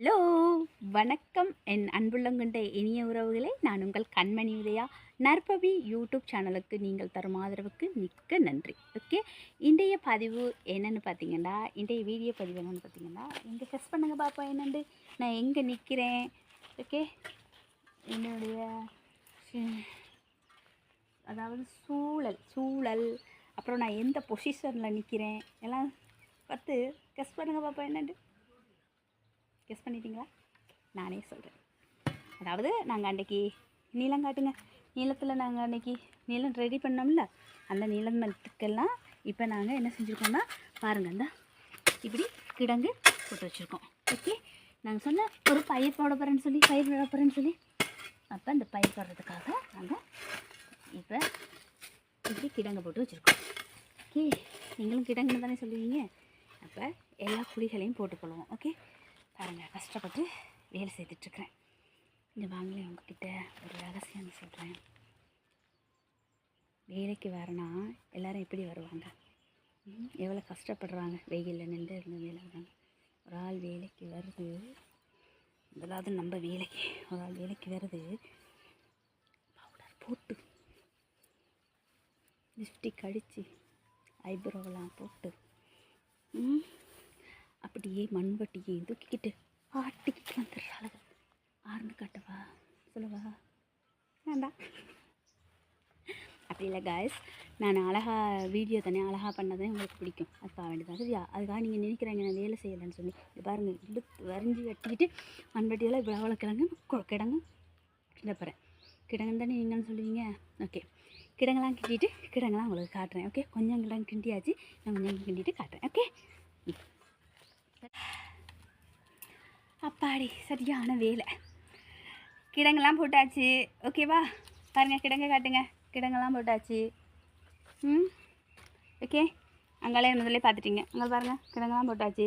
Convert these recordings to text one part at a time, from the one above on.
Hello வணக்கம். என் அன்புள்ளங்கொண்ட இனிய உறவுகளே நான் உங்கள் கண்மணி உதயா. நற்பவி யூடியூப் சேனலுக்கு நீங்கள் தரும் ஆதரவுக்கு மிக்க நன்றி. ஓகே இன்றைய பதிவு என்னென்னு பார்த்தீங்கன்னா இன்றைய வீடியோ பதிவு என்னென்னு பார்த்தீங்கன்னா இங்கே செஸ் பண்ணுங்க பாப்பா என்னண்டு? நான் எங்கே நிற்கிறேன் ஓகே என்னுடைய அதாவது சூழல் சூழல் அப்புறம் நான் எந்த பொசிஷனில் நிற்கிறேன் எல்லாம் பார்த்து கெஸ் பண்ணுங்கள் பாப்பா என்னண்டு? கெஸ் பண்ணிட்டீங்களா? நானே சொல்கிறேன் அதாவது நாங்கள் அன்றைக்கி நீளம் காட்டுங்க. நீளத்தில் நாங்கள் அன்றைக்கி நீளம் ரெடி பண்ணோம்ல அந்த நீளத்துக்கெல்லாம் இப்போ நாங்கள் என்ன செஞ்சுருக்கோம்னா பாருங்கள் இந்த இப்படி கிடங்கு போட்டு வச்சுருக்கோம். ஓகே நாங்கள் சொன்ன ஒரு பயிர் போட போகிறேன்னு சொல்லி பயிர் போட போகிறேன்னு சொல்லி. அப்போ அந்த பயிர் போடுறதுக்காக நாங்கள் இப்போ இப்படி கிடங்கு போட்டு வச்சுருக்கோம். ஓகே நீங்களும் கிடங்குன்னு தானே சொல்லுவீங்க? அப்போ எல்லா குழிகளையும் போட்டுக்கொள்வோம். ஓகே பாருங்கள் கஷ்டப்பட்டு வேலை செய்துட்ருக்குறேன் இந்த வாங்கலே உங்ககிட்ட ஒரு ரகசியம் சொல்கிறேன் வேலைக்கு வரனா எல்லோரும் எப்படி வருவாங்க? எவ்வளோ கஷ்டப்படுறாங்க? வெயிலில் நின்று இருந்து வேலை வராங்க. ஒரு ஆள் வேலைக்கு வருது. முதலாவது நம்ம வேலைக்கு. ஒரு ஆள் வேலைக்கு வருது. பவுடர் போட்டு லிப்ஸ்டிக் அடித்து ஐப்ரோவெலாம் போட்டு அப்படியே மண்வட்டியை தூக்கிக்கிட்டு ஆட்டிக்கிட்டு வந்துடுறாளுங்க ஆர்ந்து காட்டவா? சொல்லவா? வேண்டாம். அப்படி இல்லை காய்ஸ் நான் அழகாக வீடியோ தானே அழகாக பண்ணதே உங்களுக்கு பிடிக்கும். அதுக்காக வேண்டியது சரியா? அதுக்காக நீங்கள் நினைக்கிறாங்க நான் வேலை செய்யலைன்னு சொல்லி. இது பாருங்கள் இழுத்து வரைஞ்சி வெட்டிக்கிட்டு மண்வட்டியெல்லாம் இவ்வளோ அவ்வளோ கிழங்கு கு- கிடங்கு. கிடப்புறேன் கிடங்குன்னு தானே நீங்கள்னு சொல்லுவீங்க? ஓகே. கிடங்கெல்லாம் கிண்டிட்டு கிடங்கெல்லாம் உங்களுக்கு காட்டுறேன் ஓகே? கொஞ்சம் கிடங்கு கிண்டியாச்சு நான் கொஞ்சம் கிண்டிட்டு காட்டுறேன் ஓகே? அப்பாடி சரியான வேலை. கிடங்கெல்லாம் போட்டாச்சு. ஓகேவா பாருங்கள் கிடங்க காட்டுங்க. கிடங்கெல்லாம் போட்டாச்சு. ம்? ஓகே அங்காலே முதல்ல பார்த்துட்டீங்க. அங்கே பாருங்கள் கிடங்கெல்லாம் போட்டாச்சு.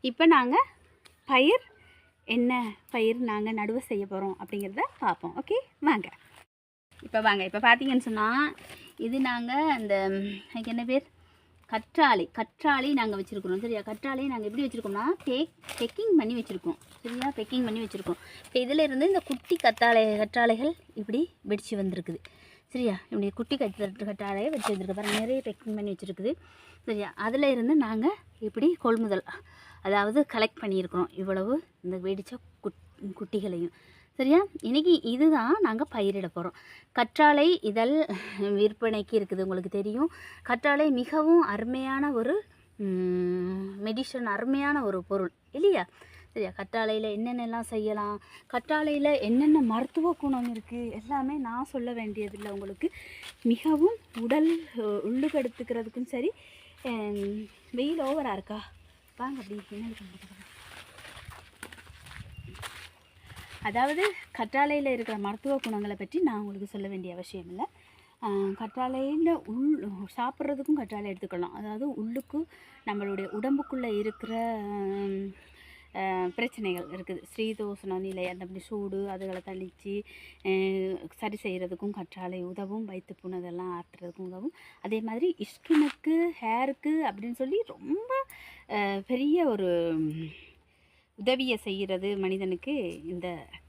இப்போ நாங்கள் பயிர் என்ன பயிர் நாங்கள் நடுவு செய்ய போகிறோம் அப்படிங்கிறத பார்ப்போம். ஓகே வாங்க. இப்போ வாங்க. இப்போ பார்த்தீங்கன்னு சொன்னால் இது நாங்கள் அந்த என்ன பேர்? கற்றாழை கற்றாழை நாங்கள் வச்சுருக்குறோம். சரியா? கற்றாழையை நாங்கள் எப்படி வச்சுருக்கோம்னா பேக் பெக்கிங் பண்ணி வச்சுருக்கோம். சரியா? பெக்கிங் பண்ணி வச்சுருக்கோம். இப்போ இதில் இருந்து இந்த குட்டி கத்தாழை கற்றாழைகள் இப்படி வெடிச்சு வந்திருக்குது. சரியா? இப்படி குட்டி கட்டு கற்றாழையை வச்சு வந்திருக்கு. பாருங்கள் நிறைய பெக்கிங் பண்ணி வச்சுருக்குது. சரியா? அதில் இருந்து நாங்கள் இப்படி கொள்முதல் அதாவது கலெக்ட் பண்ணியிருக்கிறோம். இவ்வளவு இந்த வெடித்த குட் குட்டிகளையும். சரியா? இன்றைக்கி இதுதான் நாங்கள் பயிரிட போகிறோம் கற்றாழை இதழ் விற்பனைக்கு இருக்குது உங்களுக்கு தெரியும். கற்றாழை மிகவும் அருமையான ஒரு மெடிஷன் அருமையான ஒரு பொருள் இல்லையா? சரியா? கற்றாழையில் என்னென்னலாம் செய்யலாம்? கற்றாழையில் என்னென்ன மருத்துவ குணம் இருக்குது எல்லாமே நான் சொல்ல வேண்டியதில்லை உங்களுக்கு. மிகவும் உடல் அஹ், உள்ளுக்கு எடுத்துக்கிறதுக்கும் சரி வெயில் ஓவராக இருக்கா? வாங்க அப்படி என்ன அதாவது கற்றாழையில் இருக்கிற மருத்துவ குணங்களை பற்றி நான் உங்களுக்கு சொல்ல வேண்டிய அவசியம் இல்லை. கற்றாழையில் உள் சாப்பிட்றதுக்கும் கற்றாழை எடுத்துக்கலாம். அதாவது உள்ளுக்கு நம்மளுடைய உடம்புக்குள்ளே இருக்கிற பிரச்சனைகள் இருக்குது. ஸ்ரீதோஷண நிலை அந்த அப்படி சூடு அதுகளை தளித்து சரி செய்கிறதுக்கும் கற்றாழை உதவும். வயிற்று புண்ணதெல்லாம் ஆற்றுறதுக்கும் உதவும். அதே மாதிரி ஸ்கினுக்கு ஹேருக்கு அப்படின்னு சொல்லி ரொம்ப பெரிய ஒரு உதவியை செய்கிறது மனிதனுக்கு இந்த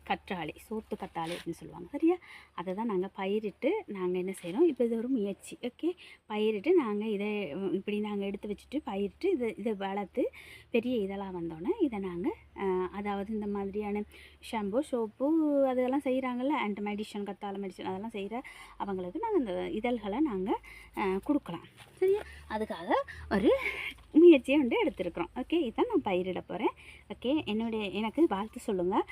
கற்றாழை சோத்து கற்றாழை அப்படின்னு சொல்லுவாங்க. சரியா? அதை தான் நாங்கள் பயிரிட்டு நாங்கள் என்ன செய்கிறோம் இப்போ இது ஒரு முயற்சி. ஓகே? பயிரிட்டு நாங்கள் இதை இப்படி நாங்கள் எடுத்து வச்சுட்டு பயிரிட்டு இதை இதை வளர்த்து பெரிய இதெல்லாம் வந்தோடனே இதை நாங்கள் அதாவது இந்த மாதிரியான ஷாம்பு சோப்பு அதெல்லாம் செய்கிறாங்கல்ல அண்ட் மெடிஷன் கத்தாழை மெடிஷன் அதெல்லாம் செய்கிற அவங்களுக்கு நாங்கள் இந்த இதழ்களை நாங்கள் கொடுக்கலாம். சரியா? அதுக்காக ஒரு முயற்சியை வந்து எடுத்திருக்கிறோம். ஓகே இதான் நான் பயிரிட போகிறேன் ஓகே என்னுடைய எனக்கு வாழ்த்து சொல்லுங்கள்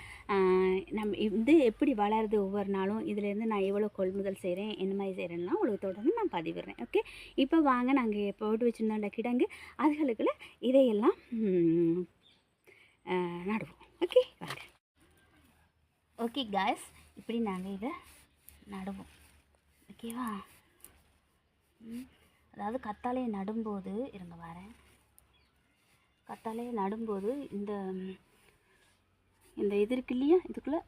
நம்ம இது எப்படி வளருது ஒவ்வொரு நாளும்? இதுலேருந்து நான் எவ்வளோ கொள்முதல் செய்கிறேன்? என்ன மாதிரி செய்கிறேன்னா உங்களுக்கு தொடர்ந்து நான் பதிவிடுறேன். ஓகே இப்போ வாங்க நாங்கள் போட்டு வச்சுருந்தோம்ல கிடங்கு அதுகளுக்குள்ள இதையெல்லாம் நடுவோம். ஓகே வாங்க. ஓகே காய்ஸ் இப்படி நாங்கள் இதை நடுவோம். ஓகேவா ம், அதாவது கத்தாழையை நடும்போது இருங்க வரேன். கத்தாழையை நடும்போது இந்த இந்த இது இருக்கு இல்லையா? இதுக்குள்ளே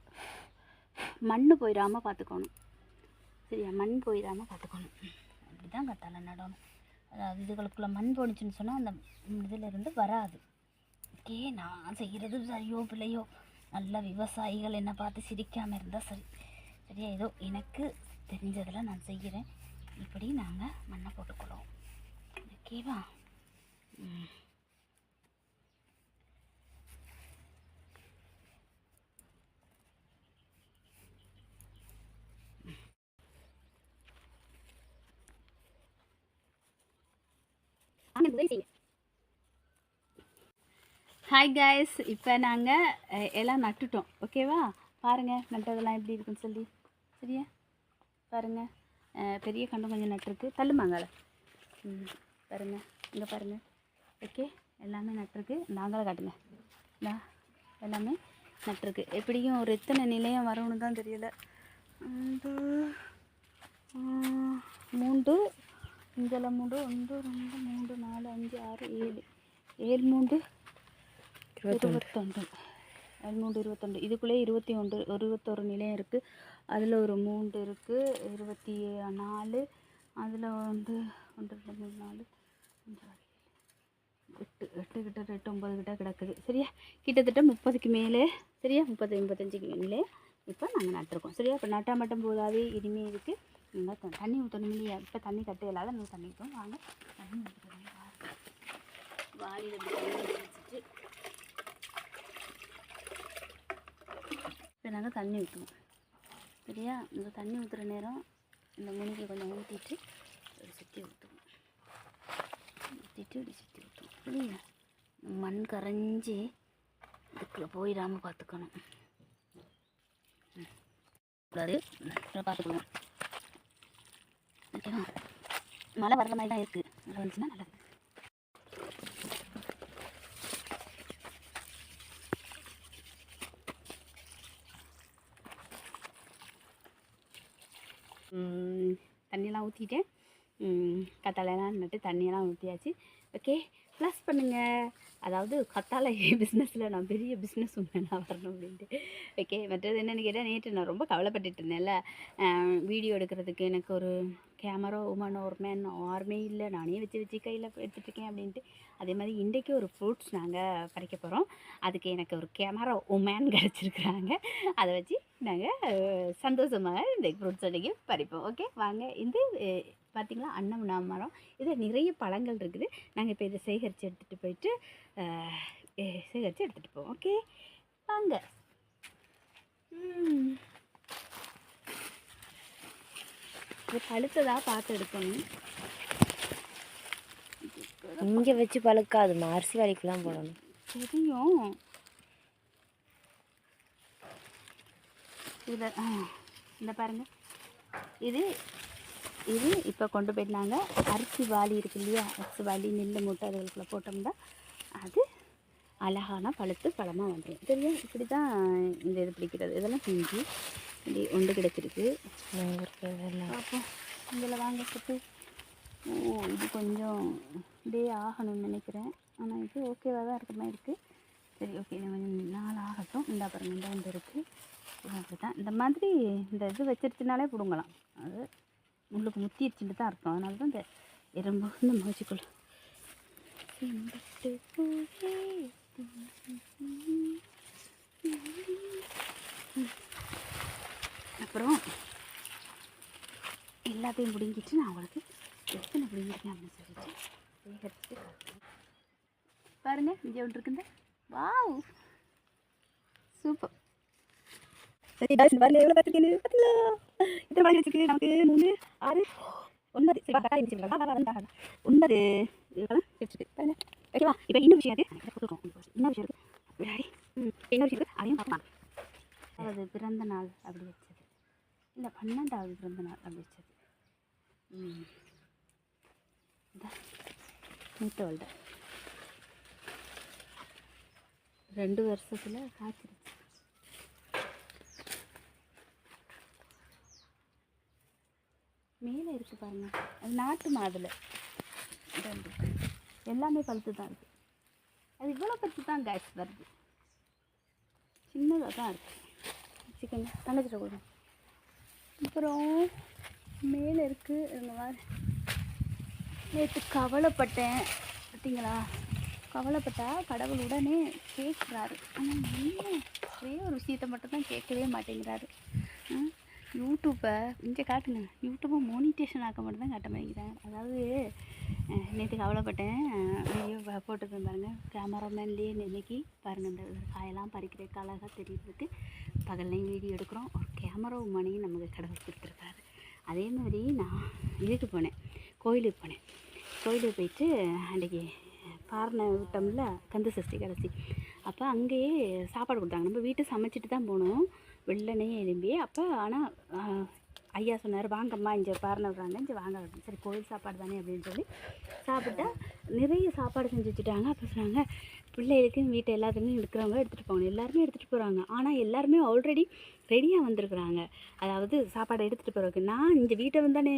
மண் போயிடாமல் பார்த்துக்கணும். சரியா? மண் போயிடாமல் பார்த்துக்கணும். அப்படி தான் கத்தாழை நடணும். அதாவது இதுகளுக்குள்ளே மண் போணுச்சுன்னு சொன்னால் அந்த இதில் இருந்து வராது. ஓகே நான் செய்கிறது சரியோ பிள்ளையோ நல்ல விவசாயிகள் என்னை பார்த்து சிரிக்காமல் இருந்தால் சரி. சரியா? ஏதோ எனக்கு தெரிஞ்சதில் நான் செய்கிறேன். இப்படி நாங்கள் மண்ணை போட்டுக்கிறோம் ஓகேவா ஹாய் காய்ஸ் இப்போ நாங்கள் எல்லாம் நட்டுட்டோம். ஓகேவா பாருங்கள் நட்டதெல்லாம் எப்படி இருக்குன்னு சொல்லி. சரியா? பாருங்கள் பெரிய கண்டம் கொஞ்சம் நட்டிருக்கு தள்ளுமாங்கால ம் பாருங்கள் இங்கே பாருங்கள் ஓகே? எல்லாமே நட்டிருக்கு நாங்களும் காட்டுங்க. இந்தா எல்லாமே நட்டிருக்கு எப்படியும் ஒரு எத்தனை நிலையம் வரும்னு தான் தெரியல. ಒಂದು மூன்று இங்கெல்லாம் மூன்று ஒன்று ரெண்டு மூன்று நாலு அஞ்சு ஆறு ஏழு. ஏழு மூன்று இருபத்தொன்று. பதிமூன்று மூன்று இருபத்தொன்று. இதுக்குள்ளே இருபத்தி ஒன்று இருபத்தொரு நிலையம் இருக்குது அதில் ஒரு மூன்று இருக்குது இருபத்தி நாலு. அதில் வந்து ஒன்று ரெண்டு மூணு நாலு அஞ்சு எட்டு எட்டு கிட்ட எட்டு ஒம்பது கிட்ட கிடக்குது. சரியா? கிட்டத்தட்ட முப்பதுக்கு மேலே. சரியா? முப்பது முப்பத்தஞ்சுக்கு மேலே. இப்போ நாங்கள் நட்டுருக்கோம். சரியா? இப்போ நட்டா மட்டும் போதாது. இனிமே இருக்குது நல்லா தண்ணி ஊற்றணும் இல்லையா? இப்போ தண்ணி கட்ட இல்லாத நம்ம தண்ணி ஊற்றணும் வாங்க. தண்ணி ஊற்றணும் வாளியில் வச்சுட்டு இப்போ நாங்கள் தண்ணி ஊற்றுவோம் சரியா? இந்த தண்ணி ஊற்றுற நேரம் இந்த முனிக்கு கொஞ்சம் ஊற்றிட்டு ஒரு சுற்றி ஊற்றுவோம் ஊற்றிட்டு இப்படி சுற்றி ஊற்றுவோம் சரியா மண் கரைஞ்சி இதுக்குள்ளே போயிடாமல் பார்த்துக்கணும். கூடாது பார்த்துக்குவோம் ஓகேவா? மழை வர்ற மாதிரி தான் இருக்குது மழை வந்துச்சுன்னா நல்லது ம், தண்ணியெல்லாம் ஊற்றிட்டேன் கத்தாழைலாம் நட்டு தண்ணியெல்லாம் ஊற்றியாச்சு ஓகே ப்ளஸ் பண்ணுங்கள் அதாவது கத்தாழை பிஸ்னஸில் நான் பெரிய பிஸ்னஸ் உண்மையாக வரணும் அப்படின்ட்டு. ஓகே மற்றது என்னென்னு கேட்டால் நேற்று நான் ரொம்ப கவலைப்பட்டுட்டு இருந்தேன்ல. வீடியோ எடுக்கிறதுக்கு எனக்கு ஒரு கேமரா உமன் ஒரு மேன் யாருமே இல்லை. நானே வச்சு வச்சு கையில் எடுத்துட்ருக்கேன் அப்படின்ட்டு. அதே மாதிரி இன்றைக்கி ஒரு ஃப்ரூட்ஸ் நாங்கள் பறிக்க போகிறோம் அதுக்கு எனக்கு ஒரு கேமரா உமேன் கிடச்சிருக்குறாங்க. அதை வச்சு நாங்கள் சந்தோஷமாக இந்த ஃப்ரூட்ஸ் அன்றைக்கி பறிப்போம். ஓகே வாங்க இந்த பார்த்தீங்களா அன்னம்னா மரம். இதில் நிறைய பழங்கள் இருக்குது. நாங்கள் இப்போ இதை சேகரித்து எடுத்துகிட்டு போயிட்டு சேகரித்து எடுத்துகிட்டு போவோம். ஓகே வாங்க. இது பழுத்ததாக பார்த்து எடுக்கணும். இங்கே வச்சு பழுக்காது. அரிசி வேலைக்கெல்லாம் போடணும். தெரியும். இதை இந்த பாருங்கள் இது இது இப்போ கொண்டு போயிடலாங்க அரிசி வாலி இருக்கு இல்லையா? அரிசி வாலி நெல் மூட்டை அதுகளுக்குள்ள போட்டோம்னா அது அழகான பழுத்து பழமாக வந்துடும் தெரியும் இப்படி தான் இந்த இது பிடிக்கிறது? இதெல்லாம் பிஞ்சு இப்படி ஒன்று கிடச்சிருக்கு. நாங்கள் பார்ப்போம் இதில் வாங்க ஓ இது கொஞ்சம் டே ஆகணும்னு நினைக்கிறேன். ஆனால் இது ஓகேவாக தான் இருக்கிற மாதிரி இருக்குது சரி ஓகே இது கொஞ்சம் நாள் ஆகட்டும். இந்த பாருங்க இந்த வந்து இருக்குது அப்படி தான் இந்த மாதிரி இந்த இது வச்சிருச்சுனாலே பிடுங்கலாம். அது முள்ளுக்கு முத்திடுச்சுட்டு தான் இருக்கும் அதனால தான் இந்த எறும்பு இந்த மகிழ்ச்சிக்குள்ள அப்புறம் எல்லாத்தையும் பிடுங்கிட்டு நான் உங்களுக்கு எத்தனை பிடுங்கிருக்கேன் அப்படின்னு சொல்லிட்டு சேகரிச்சுட்டு பாருங்க இங்கே ஒன்று இருக்குந்த வாவ்! சூப்பர். சரி guys, பாருங்க எவ்வளோ பார்த்துருக்கேன் பார்த்தீங்களா இத்தனை மாதிரி வச்சுருக்கு நமக்கு மூணு ஆறு ஒன்பது. சரி வா, கட்டாயம் இருந்துச்சு. வா, வா, ஒன்பது. இதெல்லாம் வச்சுருக்கு பாருங்க ஓகேவா? இப்போ இன்னும் விஷயம் இருக்கு. இன்னும் விஷயம் இருக்கு. விளையாடி ம் இன்னொரு விஷயம் இருக்கு. அதையும் பார்க்கலாம் அது பிறந்த நாள் அப்படி வச்சது. இல்லை பன்னெண்டாவது பிறந்த நாள் அப்படி வச்சது. ம். இதா. மூத்தவள்ட ரெண்டு வருஷத்தில் காய்ச்சிருச்சு மேலே இருக்குது பாருங்க. அது நாட்டு மாதுளை. இது எல்லாமே பழுத்து தான் இருக்குது அது இவ்வளோ பழுத்து தான் கேஸ் வருது. சின்னதாக தான் இருக்குது சிக்கன் தங்கச்சிட்ட கொடுங்க. அப்புறம் மேலே இருக்குது இந்த மாதிரி நேற்று கவலைப்பட்டேன். பார்த்தீங்களா கவலைப்பட்டா கடவுள் உடனே கேட்குறாரு ஆனால் ஒரே ஒரு விஷயத்த மட்டும் தான் கேட்கவே மாட்டேங்கிறாரு. யூடியூப்பை இங்கே காட்டுங்க. யூடியூப்பை மோனிட்டேஷன் ஆக்க மட்டும் தான் காட்ட மாட்டேங்கிறாங்க அதாவது நேற்று கவலைப்பட்டேன். வீடியோ போட்டுருக்கேன் பாருங்கள் கேமராமேன்லேயே நினைக்கி பாருங்கள் இந்த காயெல்லாம் பறிக்கிற அழகாக தெரியுறதுக்கு பகல்லையும் வீடியோ எடுக்கிறோம். ஒரு கேமரா மணியும் நமக்கு கடவுள் கொடுத்துருக்காரு. அதே மாதிரி நான் இதுக்கு போனேன். கோயிலுக்கு போனேன். கோயிலுக்கு போயிட்டு அன்றைக்கி பாரணை விட்டோம்ல கந்த சஷ்டி கடைசி. அப்போ அங்கேயே சாப்பாடு கொடுத்தாங்க. நம்ம வீட்டை சமைச்சிட்டு தான் போனோம். வெள்ளனே எழும்பி அப்போ ஆனால் ஐயா சொன்னார் வாங்கம்மா இங்கே பாரணை இங்கே வாங்க. அப்படின்னு. சரி கோயில் சாப்பாடு தானே அப்படின்னு சொல்லி சாப்பிட்டா நிறைய சாப்பாடு செஞ்சு வச்சுட்டாங்க. அப்போ சொன்னாங்க பிள்ளைகளுக்கு வீட்டை எல்லாத்துக்குமே எடுக்கிறவங்க எடுத்துகிட்டு போகணும். எல்லாருமே எடுத்துகிட்டு போகிறாங்க ஆனால் எல்லாருமே ஆல்ரெடி ரெடியாக வந்திருக்கிறாங்க. அதாவது சாப்பாடை எடுத்துகிட்டு போகிறதுக்கு நான் இந்த வீட்டை வந்து தானே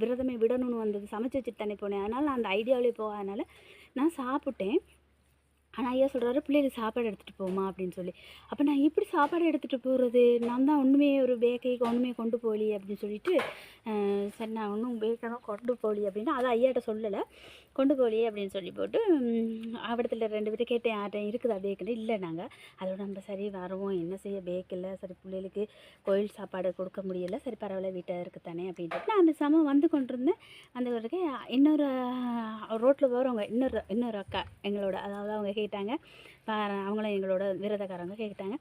விரதமே விடணும்னு வந்தது சமைச்சு வச்சுட்டு தானே போனேன். அதனால் நான் அந்த ஐடியாவிலே போகாதனால நான் சாப்பிட்டேன். ஆனால் ஐயா சொல்கிறாரு பிள்ளைகளுக்கு சாப்பாடு எடுத்துகிட்டு போமா அப்படின்னு சொல்லி. அப்போ நான் எப்படி சாப்பாடு எடுத்துகிட்டு போகிறது நான் தான் ஒன்றுமே ஒரு பேக்கை ஒன்றுமே கொண்டு போகலையே அப்படின்னு சொல்லிட்டு சரி நான் ஒன்றும் பேக்கெல்லாம் கொண்டு போகலையே அப்படின்னு அதை ஐயாட்ட சொல்லலை. கொண்டு போகலையே அப்படின்னு சொல்லி போட்டு அவடத்தில் ரெண்டு பேரும் கேட்டேன் யார்கிட்ட இருக்குதா பேக்குன்னு இல்லை நாங்கள் அதோட நம்ம சரி வருவோம். என்ன செய்ய பேக்கில் சரி பிள்ளைகளுக்கு கோயில் சாப்பாடு கொடுக்க முடியல. சரி பரவாயில்ல வீட்டாக இருக்குத்தானே அப்படின்ட்டு. நான் அந்த சமம் வந்து கொண்டிருந்தேன். அந்த இன்னொரு ரோட்டில் போகிறவங்க இன்னொரு இன்னொரு அக்கா எங்களோட அதாவது அவங்க கேட்டாங்க. அவங்களும் எங்களோட விரதக்காரங்க கேட்டாங்க.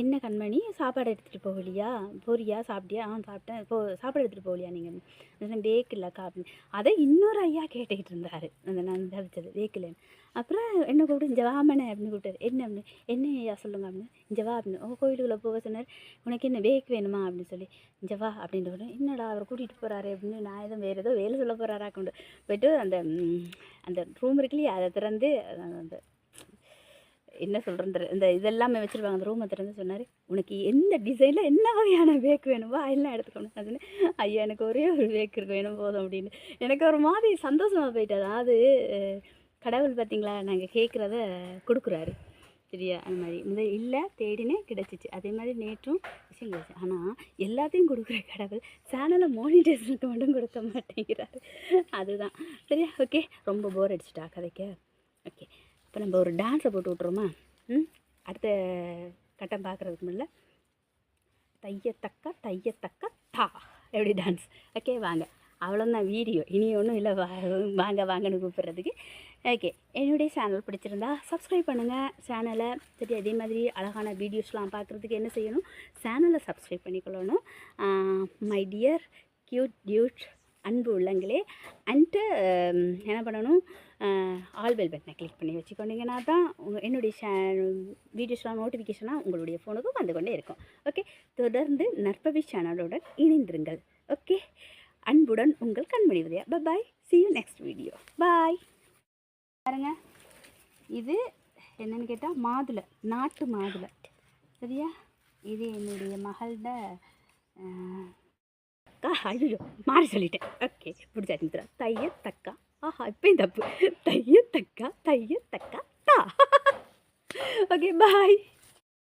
என்ன கண்மணி சாப்பாடு எடுத்துகிட்டு போகலையா? போறியா? சாப்பிட்டியா? ஆ சாப்பிட்டேன். போ சாப்பாடு எடுத்துகிட்டு போகலையா நீங்கள் பேக் இல்லைக்கா அப்படின்னு. அதை இன்னொரு ஐயா கேட்டுக்கிட்டு இருந்தார். அந்த நான் தவிச்சது வேக்கிலேன்னு அப்புறம் என்ன கூப்பிட்டு இங்கே வாமனே அப்படின்னு கூப்பிட்டாரு. என்ன அப்படின்னு என்ன ஐயா? சொல்லுங்க அப்படின்னு. இங்கே வா அப்படின்னு. ஓ கோயிலுக்குள்ளே போக சொன்னார். உனக்கு என்ன பேக் வேணுமா? அப்படின்னு சொல்லி. இங்கே வா அப்படின்ற என்னடா அவர் கூட்டிகிட்டு போகிறாரு அப்படின்னு. நான் எதுவும் வேறு ஏதோ வேலை சொல்ல போகிறாரா கொண்டு போயிட்டு அந்த அந்த ரூம் இருக்குல்லையே அதை திறந்து அந்த என்ன சொல்கிறது இந்த இதெல்லாமே வச்சுருப்பாங்க. அந்த ரூமை திறந்து சொன்னார் உனக்கு எந்த டிசைனில் என்ன வகையான பேக் வேணுமோ? எல்லாம் எடுத்துக்கணும் அதுன்னு ஐயா எனக்கு ஒரே ஒரு பேக் இருக்கு வேணும் போதும் அப்படின்னு. எனக்கு ஒரு மாதிரி சந்தோஷமாக போயிட்டு அதாவது கடவுள் பார்த்தீங்களா நாங்கள் கேட்குறத கொடுக்குறாரு. சரியா? அந்த மாதிரி. இந்த இல்லை தேடினே கிடச்சிச்சு. அதே மாதிரி நேற்றும் விஷயம் கிடச்சி. ஆனால் எல்லாத்தையும் கொடுக்குற கடவுள் சேனலை மோனிடைசனுக்கு மட்டும் கொடுக்க மாட்டேங்கிறாரு. அதுதான். சரியா? ஓகே. ரொம்ப போர் அடிச்சுட்டா கதைக்க. ஓகே. இப்போ நம்ம ஒரு டான்ஸை போட்டு விட்ருவோமா ம்? அடுத்த கட்டம் பார்க்குறதுக்கு முன்ன தையத்தக்க தையத்தக்க தா. எப்படி டான்ஸ் ஓகே வாங்க. அவ்வளோதான் வீடியோ இனி ஒன்றும் இல்லை. வா வாங்க வாங்கன்னு கூப்பிட்றதுக்கு. ஓகே என்னுடைய சேனல் பிடிச்சிருந்தா சப்ஸ்கிரைப் பண்ணுங்கள் சேனலை சரி அதே மாதிரி அழகான வீடியோஸ்லாம் பார்க்குறதுக்கு என்ன செய்யணும்? சேனலை சப்ஸ்கிரைப் பண்ணிக்கொள்ளணும். மை டியர் க்யூட் டியூட் அன்பு உள்ளங்களே. அண்ட்டு என்ன பண்ணணும்? ஆல் பெல் பட்டனை கிளிக் பண்ணி வச்சுக்கொண்டிங்கன்னா தான் உங்கள் என்னுடைய ஷே வீடியோஸ்லாம் நோட்டிஃபிகேஷனாக உங்களுடைய ஃபோனுக்கும் வந்து கொண்டே இருக்கும். ஓகே தொடர்ந்து நற்பவி சேனலுடன் இணைந்திருங்கள். ஓகே அன்புடன் உங்கள் Kanmani Udaya. Bye see you next video bye பாருங்க. இது என்னென்னு கேட்டால் மாதுளை நாட்டு மாதுளை. சரியா? இது என்னுடைய மகளோட தக்கா ஐயோ மாறி சொல்லிட்டேன் ஓகே பிடிச்சாச்சு மித்ரா தைய தக்கா ஆஹா இப்பயும் தப்பு தைய தக்கா தைய தக்கா தா ஓகே பாய்